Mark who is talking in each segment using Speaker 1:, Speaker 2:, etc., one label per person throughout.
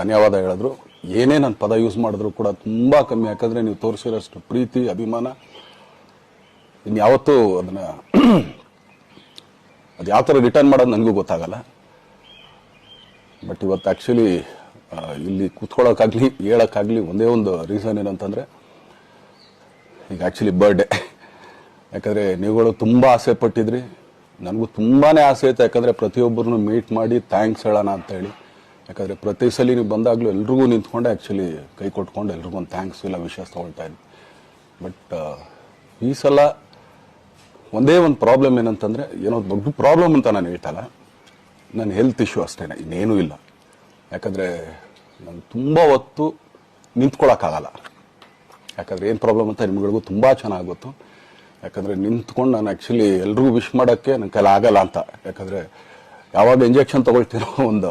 Speaker 1: ಧನ್ಯವಾದ ಹೇಳಿದ್ರು. ಏನೇ ನಾನು ಪದ ಯೂಸ್ ಮಾಡಿದ್ರು ಕೂಡ ತುಂಬ ಕಮ್ಮಿ, ಯಾಕಂದರೆ ನೀವು ತೋರಿಸಿರೋಷ್ಟು ಪ್ರೀತಿ, ಅಭಿಮಾನ. ಇನ್ಯಾವತ್ತೂ ಅದನ್ನು ಅದು ಯಾವ ಥರ ರಿಟರ್ನ್ ಮಾಡೋದು ನನಗೂ ಗೊತ್ತಾಗಲ್ಲ. ಬಟ್ ಇವತ್ತು ಆ್ಯಕ್ಚುಲಿ ಇಲ್ಲಿ ಕೂತ್ಕೊಳ್ಳೋಕ್ಕಾಗಲಿ ಹೇಳೋಕ್ಕಾಗಲಿ ಒಂದೇ ಒಂದು ರೀಸನ್ ಏನಂತಂದರೆ, ಈಗ ಆ್ಯಕ್ಚುಲಿ ಬರ್ಡೇ ಯಾಕಂದರೆ ನೀವುಗಳು ತುಂಬ ಆಸೆ ಪಟ್ಟಿದ್ರಿ. ನನಗೂ ತುಂಬಾ ಆಸೆ ಇತ್ತು ಯಾಕಂದರೆ ಪ್ರತಿಯೊಬ್ಬರನ್ನು ಮೀಟ್ ಮಾಡಿ ಥ್ಯಾಂಕ್ಸ್ ಹೇಳೋಣ ಅಂತ ಹೇಳಿ ಯಾಕಂದರೆ ಪ್ರತಿ ಸಲ ನೀವು ಬಂದಾಗಲೂ ಎಲ್ರಿಗೂ ನಿಂತ್ಕೊಂಡೆ ಆ್ಯಕ್ಚುಲಿ ಕೈ ಕೊಟ್ಕೊಂಡು ಎಲ್ರಿಗೂ ಒಂದು ಥ್ಯಾಂಕ್ಸ್ ಇಲ್ಲ ವಿಶ್ವಾಸ ತಗೊಳ್ತಾ ಇದ್ದೆ. ಬಟ್ ಈ ಸಲ ಒಂದೇ ಒಂದು ಪ್ರಾಬ್ಲಮ್ ಏನಂತಂದರೆ ಏನೋ ದೊಡ್ಡ ಪ್ರಾಬ್ಲಮ್ ಅಂತ ನಾನು ಹೇಳ್ತಲ್ಲ ನನ್ನ ಹೆಲ್ತ್ ಇಶ್ಯೂ ಅಷ್ಟೇ ಇನ್ನೇನೂ ಇಲ್ಲ. ಯಾಕಂದರೆ ನಾನು ತುಂಬ ಹೊತ್ತು ನಿಂತ್ಕೊಳ್ಳೋಕ್ಕಾಗಲ್ಲ ಯಾಕಂದರೆ ಏನು ಪ್ರಾಬ್ಲಮ್ ಅಂತ ನಿಮ್ಗಳಿಗೂ ತುಂಬ ಚೆನ್ನಾಗಿ ಗೊತ್ತು. ಯಾಕಂದರೆ ನಿಂತ್ಕೊಂಡು ನಾನು ಆ್ಯಕ್ಚುಲಿ ಎಲ್ರಿಗೂ ವಿಶ್ ಮಾಡೋಕ್ಕೆ ನನ್ನ ಕೈಲಾಗಲ್ಲ ಅಂತ. ಯಾಕಂದರೆ ಯಾವಾಗ ಇಂಜೆಕ್ಷನ್ ತೊಗೊಳ್ತೀನೋ ಒಂದು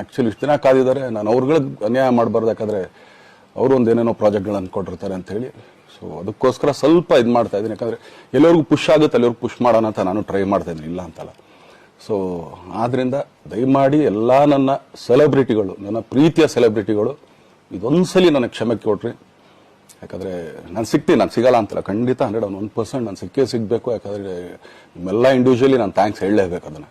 Speaker 1: ಆ್ಯಕ್ಚುಲಿ ಇಷ್ಟು ದಿನ ಕಾದಿದ್ದಾರೆ. ನಾನು ಅವ್ರುಗಳಿಗೆ ಅನ್ಯಾಯ ಮಾಡಬಾರ್ದು ಯಾಕಂದರೆ ಅವರು ಒಂದು ಏನೇನೋ ಪ್ರಾಜೆಕ್ಟ್ಗಳನ್ನು ಅಂತ ಹೇಳಿ. ಸೊ ಅದಕ್ಕೋಸ್ಕರ ಸ್ವಲ್ಪ ಇದು ಮಾಡ್ತಾ ಇದ್ದೀನಿ. ಯಾಕಂದರೆ ಎಲ್ಲರಿಗೂ ಪುಷ್ ಆಗುತ್ತೆ ಅಲ್ಲಿವ್ರಿಗೆ ಪುಷ್ ಮಾಡೋಣ ಅಂತ ನಾನು ಟ್ರೈ ಮಾಡ್ತಾ ಇದ್ದೀನಿ. ಇಲ್ಲ ಅಂತಲ್ಲ. ಸೊ ಆದ್ದರಿಂದ ದಯಮಾಡಿ ಎಲ್ಲ ನನ್ನ ಸೆಲೆಬ್ರಿಟಿಗಳು ನನ್ನ ಪ್ರೀತಿಯ ಸೆಲೆಬ್ರಿಟಿಗಳು ಇದೊಂದ್ಸಲಿ ನನಗೆ ಕ್ಷಮೆ ಕೊಟ್ರಿ. ಯಾಕಂದರೆ ನಾನು ಸಿಗ್ತೀನಿ, ನಾನು ಸಿಗಲ್ಲ ಅಂತಲ್ಲ. ಖಂಡಿತ ಹಂಡ್ರೆಡ್ ಒನ್ ಒನ್ ಪರ್ಸೆಂಟ್ ನಾನು ಸಿಕ್ಕೇ ಸಿಗಬೇಕು. ಯಾಕಂದರೆ ನಿಮ್ಮೆಲ್ಲ ಇಂಡಿವಿಜುವಲಿ ನಾನು ಥ್ಯಾಂಕ್ಸ್ ಹೇಳಲೇಬೇಕು ಅದನ್ನು.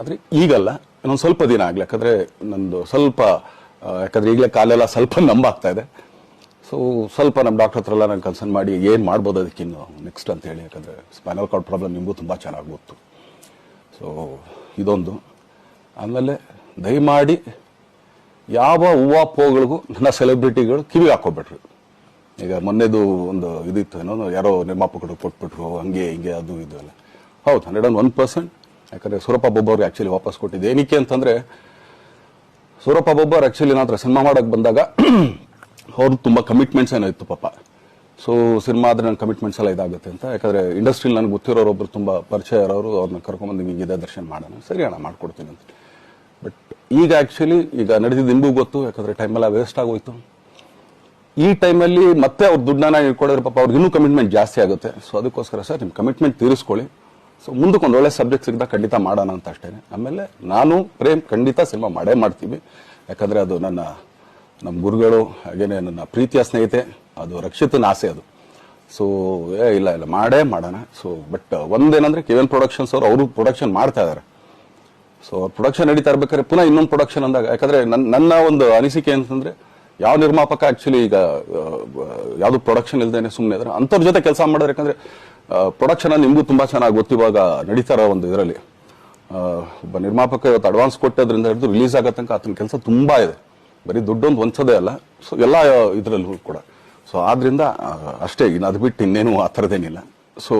Speaker 1: ಆದರೆ ಈಗಲ್ಲ ಇನ್ನೊಂದು ಸ್ವಲ್ಪ ದಿನ ಆಗಲಿ, ಯಾಕಂದರೆ ನಂದು ಸ್ವಲ್ಪ ಯಾಕಂದರೆ ಈಗಲೇ ಕಾಲೆಲ್ಲ ಸ್ವಲ್ಪ ನಂಬಾಗ್ತಾ ಇದೆ. ಸೊ ಸ್ವಲ್ಪ ನಮ್ಮ ಡಾಕ್ಟರ್ ಹತ್ರ ಎಲ್ಲ ನಾನು ಕನ್ಸರ್ನ್ ಮಾಡಿ ಏನು ಮಾಡ್ಬೋದು ಅದಕ್ಕಿನ್ನು ನೆಕ್ಸ್ಟ್ ಅಂತ ಹೇಳಿ, ಯಾಕಂದರೆ ಸ್ಪೈನಲ್ ಕಾರ್ಡ್ ಪ್ರಾಬ್ಲಮ್ ನಿಮಗೂ ತುಂಬ ಚೆನ್ನಾಗಿ ಗೊತ್ತು. ಸೊ ಇದೊಂದು. ಆಮೇಲೆ ದಯಮಾಡಿ ಯಾವ ಹೂವು ಪೋಗಳಿಗೂ ನನ್ನ ಸೆಲೆಬ್ರಿಟಿಗಳು ಕಿವಿ ಹಾಕೋಬಿಟ್ರು ಈಗ ಮೊನ್ನೆದು ಒಂದು ಇದಿತ್ತು, ಏನೋ, ಯಾರೋ ನಿರ್ಮಾಪಕರು ಕೊಟ್ಬಿಟ್ರು, ಹಂಗೆ, ಹಿಂಗೆ, ಅದು, ಇದು ಎಲ್ಲ. ಹೌದು, ಹಂಡ್ರೆಡ್ ಆ್ಯಂಡ್ ಒನ್ ಪರ್ಸೆಂಟ್ ಯಾಕಂದರೆ ಸೂರಪ್ಪ ಬೊಬ್ಬ ಆ್ಯಕ್ಚುಲಿ ವಾಪಸ್ ಕೊಟ್ಟಿದ್ದೆ. ಏನಕ್ಕೆ ಅಂತಂದರೆ, ಸೂರಪ್ಪ ಬೊಬ್ಬರ್ ಆ್ಯಕ್ಚುಲಿ ನಾನು ಸಿನಿಮಾ ಮಾಡೋಕೆ ಬಂದಾಗ ಅವ್ರದ್ದು ತುಂಬ ಕಮಿಟ್ಮೆಂಟ್ಸ್ ಏನೋ ಇತ್ತು ಪಾಪ. ಸೊ ಸಿನಿಮಾ ಆದರೆ ನನ್ನ ಕಮಿಟ್ಮೆಂಟ್ಸ್ ಎಲ್ಲ ಇದಾಗುತ್ತೆ ಅಂತ. ಯಾಕಂದರೆ ಇಂಡಸ್ಟ್ರಿಲಿ ನನಗೆ ಗೊತ್ತಿರೋರು ಒಬ್ರು ತುಂಬ ಪರಿಚಯ ಇರೋರು ಅವ್ರನ್ನ ಕರ್ಕೊಂಬಂದು ಇದೇ ದರ್ಶನ ಮಾಡೋಣ, ಸರಿ ಅಣ್ಣ ಮಾಡ್ಕೊಡ್ತೀನಿ ಅಂತ. ಬಟ್ ಈಗ ಆ್ಯಕ್ಚುಲಿ ಈಗ ನಡೆದಿದ್ದು ನಿಮಗೂ ಗೊತ್ತು, ಯಾಕಂದರೆ ಟೈಮೆಲ್ಲ ವೇಸ್ಟ್ ಆಗೋಯ್ತು. ಈ ಟೈಮಲ್ಲಿ ಮತ್ತೆ ಅವ್ರ ದುಡ್ಡನ್ನ ಇಟ್ಕೊಳ್ಳೋರು ಪಾಪ, ಅವ್ರಿಗೆ ಇನ್ನೂ ಕಮಿಟ್ಮೆಂಟ್ ಜಾಸ್ತಿ ಆಗುತ್ತೆ. ಸೊ ಅದಕ್ಕೋಸ್ಕರ ಸರ್ ನಿಮ್ಮ ಕಮಿಟ್ಮೆಂಟ್ ತೀರಿಸ್ಕೊಳ್ಳಿ. ಸೊ ಮುಂದಕ್ಕೆ ಒಂದು ಒಳ್ಳೆ ಸಬ್ಜೆಕ್ಟ್ ಸಿಗ್ದಾಗ ಖಂಡಿತ ಮಾಡೋಣ ಅಂತ ಅಷ್ಟೇ ಆಮೇಲೆ ನಾನು ಪ್ರೇಮ್ ಖಂಡಿತ ಸಿನಿಮಾ ಮಾಡೇ ಮಾಡ್ತೀವಿ. ಯಾಕಂದರೆ ಅದು ನನ್ನ ನಮ್ಮ ಗುರುಗಳು, ಹಾಗೇನೆ ನನ್ನ ಪ್ರೀತಿಯ ಸ್ನೇಹಿತೆ, ಅದು ರಕ್ಷಿತನ ಆಸೆ ಅದು. ಸೊ ಏ, ಇಲ್ಲ ಇಲ್ಲ, ಮಾಡೇ ಮಾಡೋಣ. ಸೊ ಬಟ್ ಒಂದೇನಂದ್ರೆ ಕೆ ಎನ್ ಪ್ರೊಡಕ್ಷನ್ಸ್ ಅವರು ಅವರು ಪ್ರೊಡಕ್ಷನ್ ಮಾಡ್ತಾ ಇದ್ದಾರೆ ಸೊ ಅವ್ರು ಪ್ರೊಡಕ್ಷನ್ ನಡೀತಾ ಇರ್ಬೇಕಾದ್ರೆ ಪುನಃ ಇನ್ನೊಂದು ಪ್ರೊಡಕ್ಷನ್ ಅಂದಾಗ, ಯಾಕಂದರೆ ನನ್ನ ನನ್ನ ಒಂದು ಅನಿಸಿಕೆ ಅಂತಂದರೆ ಯಾವ ನಿರ್ಮಾಪಕ ಆ್ಯಕ್ಚುಲಿ ಈಗ ಯಾವುದು ಪ್ರೊಡಕ್ಷನ್ ಇಲ್ದೇನೆ ಸುಮ್ಮನೆ ಇದ್ದಾರೆ ಅಂಥವ್ರ ಜೊತೆ ಕೆಲಸ ಮಾಡಿದ್ರೆ. ಯಾಕಂದ್ರೆ ಪ್ರೊಡಕ್ಷನ್ ನಿಮಗೂ ತುಂಬಾ ಚೆನ್ನಾಗಿ ಗೊತ್ತಿವಾಗ ನಡೀತಾ ಇರೋ ಒಂದು ಇದರಲ್ಲಿ. ಒಬ್ಬ ನಿರ್ಮಾಪಕ ಇವತ್ತು ಅಡ್ವಾನ್ಸ್ ಕೊಟ್ಟದ್ರಿಂದ ಹಿಡಿದು ರಿಲೀಸ್ ಆಗೋ ತನಕ ಆತನ ಕೆಲಸ ತುಂಬಾ ಇದೆ. ಬರೀ ದುಡ್ಡೊಂದು ಒಂದ್ಸದೇ ಅಲ್ಲ ಸೊ ಎಲ್ಲ ಇದರಲ್ಲೂ ಕೂಡ. ಸೊ ಆದ್ರಿಂದ ಅಷ್ಟೇ, ಇನ್ನು ಅದು ಬಿಟ್ಟು ಇನ್ನೇನು ಆ ಥರದ್ದೇನಿಲ್ಲ. ಸೊ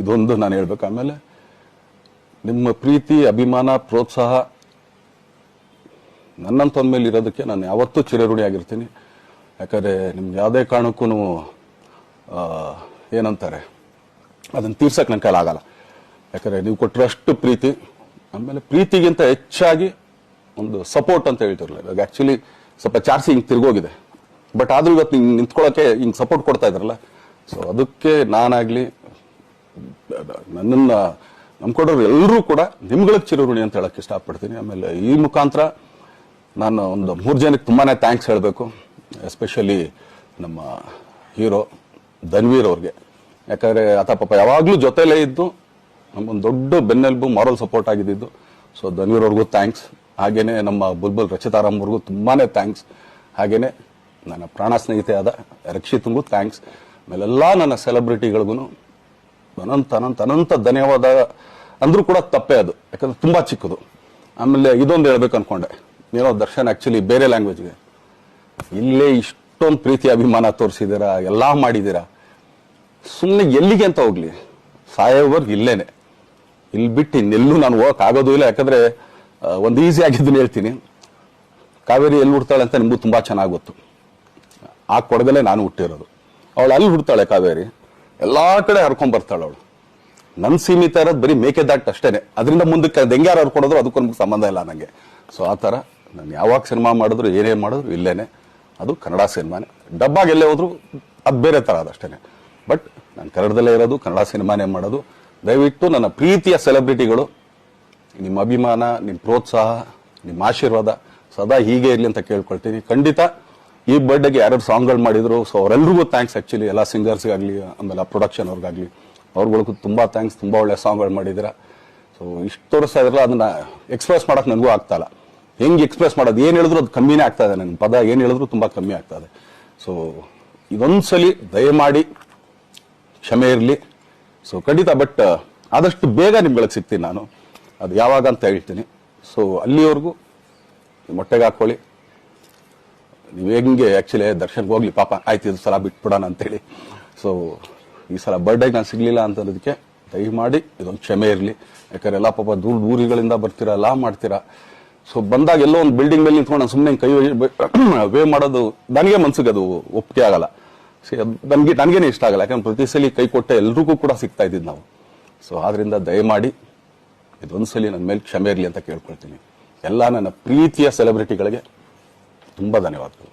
Speaker 1: ಇದೊಂದು ನಾನು ಹೇಳ್ಬೇಕು. ಆಮೇಲೆ ನಿಮ್ಮ ಪ್ರೀತಿ, ಅಭಿಮಾನ, ಪ್ರೋತ್ಸಾಹ ನನ್ನಂತ ಮೇಲೆ ಇರೋದಕ್ಕೆ ನಾನು ಯಾವತ್ತೂ ಚಿರಋಣಿಯಾಗಿರ್ತೀನಿ ಯಾಕಂದರೆ ನಿಮ್ಗೆ ಯಾವುದೇ ಕಾರಣಕ್ಕೂ ಏನಂತಾರೆ? ಅದನ್ನು ತೀರ್ಸಕ್ಕೆ ನನ್ನ ಕೈಲಾಗಲ್ಲ. ಯಾಕಂದರೆ ನೀವು ಕೊಟ್ಟರಷ್ಟು ಪ್ರೀತಿ ಆಮೇಲೆ ಪ್ರೀತಿಗಿಂತ ಹೆಚ್ಚಾಗಿ ಒಂದು ಸಪೋರ್ಟ್ ಅಂತ ಹೇಳ್ತಿರಲ್ಲ ಇವಾಗ ಆ್ಯಕ್ಚುಲಿ ಸ್ವಲ್ಪ ಚಾರ್ಸಿ ಹಿಂಗೆ ತಿರುಗೋಗಿದೆ. ಬಟ್ ಆದರೂ ಇವತ್ತು ಹಿಂಗೆ ನಿಂತ್ಕೊಳ್ಳೋಕೆ ಹಿಂಗೆ ಸಪೋರ್ಟ್ ಕೊಡ್ತಾ ಇದ್ರಲ್ಲ ಸೊ ಅದಕ್ಕೆ ನಾನಾಗಲಿ, ನನ್ನನ್ನು ನಂಬ್ಕೊಡೋರು ಎಲ್ಲರೂ ಕೂಡ ನಿಮ್ಗಳಿಗೆ ಚಿರಋಣಿ ಅಂತ ಹೇಳೋಕ್ಕೆ ಇಷ್ಟಪಡ್ತೀನಿ. ಆಮೇಲೆ ಈ ಮುಖಾಂತರ ನಾನು ಒಂದು ಮೂರು ಜನಕ್ಕೆ ತುಂಬಾ ಥ್ಯಾಂಕ್ಸ್ ಹೇಳಬೇಕು. ಎಸ್ಪೆಷಲಿ ನಮ್ಮ ಹೀರೋ ಧನ್ವೀರ್ ಅವ್ರಿಗೆ. ಯಾಕಂದ್ರೆ ಆತ ಪಾಪ ಯಾವಾಗಲೂ ಜೊತೆಲೇ ಇದ್ದು ನಮ್ಮೊಂದು ದೊಡ್ಡ ಬೆನ್ನೆಲುಬು ಮಾರಲ್ ಸಪೋರ್ಟ್ ಆಗಿದ್ದು ಸೊ ಧನ್ವೀರ್ ಥ್ಯಾಂಕ್ಸ್ ಹಾಗೇನೆ ನಮ್ಮ ಬುಲ್ಬುಲ್ ರಚಿತಾರಾಮ್ ಅವ್ರಿಗೂ ತುಂಬಾನೇ ಥ್ಯಾಂಕ್ಸ್ ಹಾಗೇನೆ ನನ್ನ ಪ್ರಾಣ ಸ್ನೇಹಿತೆ ಆದ ರಕ್ಷಿತ್ಗೂ ಥ್ಯಾಂಕ್ಸ್ ಆಮೇಲೆಲ್ಲ ನನ್ನ ಸೆಲೆಬ್ರಿಟಿಗಳಿಗೂ ಅನಂತ ಅನಂತ ಅನಂತ ಧನ್ಯವಾದ ಅಂದ್ರೂ ಕೂಡ ತಪ್ಪೇ ಅದು. ಯಾಕಂದ್ರೆ ತುಂಬಾ ಚಿಕ್ಕದು. ಆಮೇಲೆ ಇದೊಂದು ಹೇಳ್ಬೇಕು ಅನ್ಕೊಂಡೆ. ನೀನೋ ದರ್ಶನ್ ಆಕ್ಚುಲಿ ಬೇರೆ ಲ್ಯಾಂಗ್ವೇಜ್ಗೆ ಇಲ್ಲೇ ಇಷ್ಟೊಂದು ಪ್ರೀತಿ ಅಭಿಮಾನ ತೋರಿಸಿದ್ದೀರಾ, ಎಲ್ಲ ಮಾಡಿದ್ದೀರಾ? ಸುಮ್ಮನೆ ಎಲ್ಲಿಗೆ ಅಂತ ಹೋಗ್ಲಿ. ಸಾಯೋವರ್ಗು ಇಲ್ಲೇನೆ. ಇಲ್ಲಿ ಬಿಟ್ಟು ಇನ್ನೆಲ್ಲೂ ನಾನು ಹೋಗಕ್ ಆಗೋದು ಇಲ್ಲ. ಯಾಕಂದ್ರೆ ಒಂದು ಈಸಿ ಆಗಿದ್ದು ಹೇಳ್ತೀನಿ. ಕಾವೇರಿ ಎಲ್ಲಿ ಹುಡ್ತಾಳೆ ಅಂತ ನಿಮಗೂ ತುಂಬಾ ಚೆನ್ನಾಗಿ ಗೊತ್ತು. ಆ ಕೊಡಗಲ್ಲೇ ನಾನು ಹುಟ್ಟಿರೋದು. ಅವಳು ಅಲ್ಲಿ ಹುಡ್ತಾಳೆ ಕಾವೇರಿ. ಎಲ್ಲಾ ಕಡೆ ಹರ್ಕೊಂಡ್ ಬರ್ತಾಳೆ ಅವಳು. ನನ್ನ ಸೀಮಿತ ಇರೋದು ಬರೀ ಮೇಕೆದಾಟ್ ಅಷ್ಟೇನೆ. ಅದರಿಂದ ಮುಂದಕ್ಕೆ ದೆಂಗ್ಯಾರ ಅದಕ್ಕೂ ನಮ್ಗೆ ಸಂಬಂಧ ಇಲ್ಲ ನನಗೆ ಸೊ ಆ ಥರ ನಾನು ಯಾವಾಗ ಸಿನಿಮಾ ಮಾಡಿದ್ರು ಏನೇ ಮಾಡಿದ್ರು ಇಲ್ಲೇನೆ. ಅದು ಕನ್ನಡ ಸಿನಿಮಾನೇ. ಡಬ್ಬಾಗ ಎಲ್ಲೇ ಹೋದ್ರು ಅದು ಬೇರೆ ಥರ ಅದಷ್ಟೇನೆ ಬಟ್ ನಾನು ಕನ್ನಡದಲ್ಲೇ ಇರೋದು, ಕನ್ನಡ ಸಿನಿಮಾನೇ ಮಾಡೋದು. ದಯವಿಟ್ಟು ನನ್ನ ಪ್ರೀತಿಯ ಸೆಲೆಬ್ರಿಟಿಗಳು, ನಿಮ್ಮ ಅಭಿಮಾನ, ನಿಮ್ಮ ಪ್ರೋತ್ಸಾಹ, ನಿಮ್ಮ ಆಶೀರ್ವಾದ ಸದಾ ಹೀಗೆ ಇರಲಿ ಅಂತ ಕೇಳ್ಕೊಳ್ತೀನಿ. ಖಂಡಿತ ಈ ಬರ್ಡೇಗೆ ಯಾರ್ಯಾರು ಸಾಂಗ್ಗಳು ಮಾಡಿದ್ರು ಸೊ ಅವರೆಲ್ಲರಿಗೂ ಥ್ಯಾಂಕ್ಸ್ ಆ್ಯಕ್ಚುಲಿ ಎಲ್ಲ ಸಿಂಗರ್ಸ್ಗಾಗಲಿ ಆಮೇಲೆ ಪ್ರೊಡಕ್ಷನ್ ಅವ್ರಿಗಾಗಲಿ. ಅವ್ರಗಳಿಗೂ ತುಂಬ ಥ್ಯಾಂಕ್ಸ್ ತುಂಬ ಒಳ್ಳೆ ಸಾಂಗ್ಗಳು ಮಾಡಿದ್ದೀರಾ. ಸೊ ಇಷ್ಟು ತೋರಿಸ್ತಾ ಇದ್ರಲ್ಲ, ಅದನ್ನು ಎಕ್ಸ್ಪ್ರೆಸ್ ಮಾಡೋಕೆ ನನಗೂ ಆಗ್ತಾಯಿಲ್ಲ ಹೆಂಗೆ ಎಕ್ಸ್ಪ್ರೆಸ್ ಮಾಡೋದು, ಏನು ಹೇಳಿದ್ರು ಅದು ಕಮ್ಮಿನೇ ಆಗ್ತಾ ಇದೆ ನನ್ನ ಪದ ಏನು ಹೇಳಿದ್ರು ತುಂಬ ಕಮ್ಮಿ ಆಗ್ತಾ ಇದೆ. ಸೊ ಇದೊಂದ್ಸಲಿ ದಯಮಾಡಿ ಕ್ಷಮೆ ಇರಲಿ. ಸೊ ಖಂಡಿತ ಬಟ್ ಆದಷ್ಟು ಬೇಗ ನಿಮ್ಗಳಿಗೆ ಸಿಗ್ತೀನಿ ನಾನು. ಅದು ಯಾವಾಗ ಅಂತ ಹೇಳ್ತೀನಿ. ಸೊ ಅಲ್ಲಿವರೆಗೂ ಮೊಟ್ಟೆಗೆ ಹಾಕ್ಕೊಳ್ಳಿ. ನೀವು ಹೆಂಗೆ ಆ್ಯಕ್ಚುಲಿ ದರ್ಶನ್ಗೆ ಹೋಗ್ಲಿ, ಪಾಪ, ಆಯ್ತು, ಇದು ಸಲ ಬಿಟ್ಬಿಡೋಣ ಅಂತೇಳಿ. ಸೊ ಈ ಸಲ ಬರ್ಡೇಗೆ ನಾನು ಸಿಗ್ಲಿಲ್ಲ ಅನ್ನೋದಕ್ಕೆ ದಯಮಾಡಿ ಇದೊಂದು ಕ್ಷಮೆ ಇರಲಿ. ಯಾಕಂದ್ರೆ ಎಲ್ಲ ಪಾಪ ದೂರ ದೂರಿಗಳಿಂದ ಬರ್ತೀರಾ, ಎಲ್ಲ ಮಾಡ್ತೀರಾ. ಸೊ ಬಂದಾಗ ಎಲ್ಲೋ ಒಂದು ಬಿಲ್ಡಿಂಗ್ ಮೇಲೆ ನಿಂತ್ಕೊಂಡು ನಾನು ಸುಮ್ಮನೆ ಕೈ ವೇ ಮಾಡೋದು ನನಗೆ ಮನ್ಸಿಗೆ ಅದು ಒಪ್ಪಿಗೆ ಆಗಲ್ಲ. ನನಗೆ ನನಗೇನೆ ಇಷ್ಟ ಆಗಲ್ಲ. ಯಾಕಂದ್ರೆ ಪ್ರತಿ ಸಲ ಕೈ ಕೊಟ್ಟ ಎಲ್ರಿಗೂ ಕೂಡ ಸಿಗ್ತಾ ಇದ್ದಿದ್ದು ನಾವು. ಸೊ ಆದ್ರಿಂದ ದಯಮಾಡಿ ಇದೊಂದ್ಸಲಿ ನನ್ನ ಮೇಲೆ ಕ್ಷಮೆ ಇರಲಿ ಅಂತ ಕೇಳ್ಕೊಳ್ತೀನಿ. ಎಲ್ಲ ನನ್ನ ಪ್ರೀತಿಯ ಸೆಲೆಬ್ರಿಟಿಗಳಿಗೆ ತುಂಬ ಧನ್ಯವಾದಗಳು.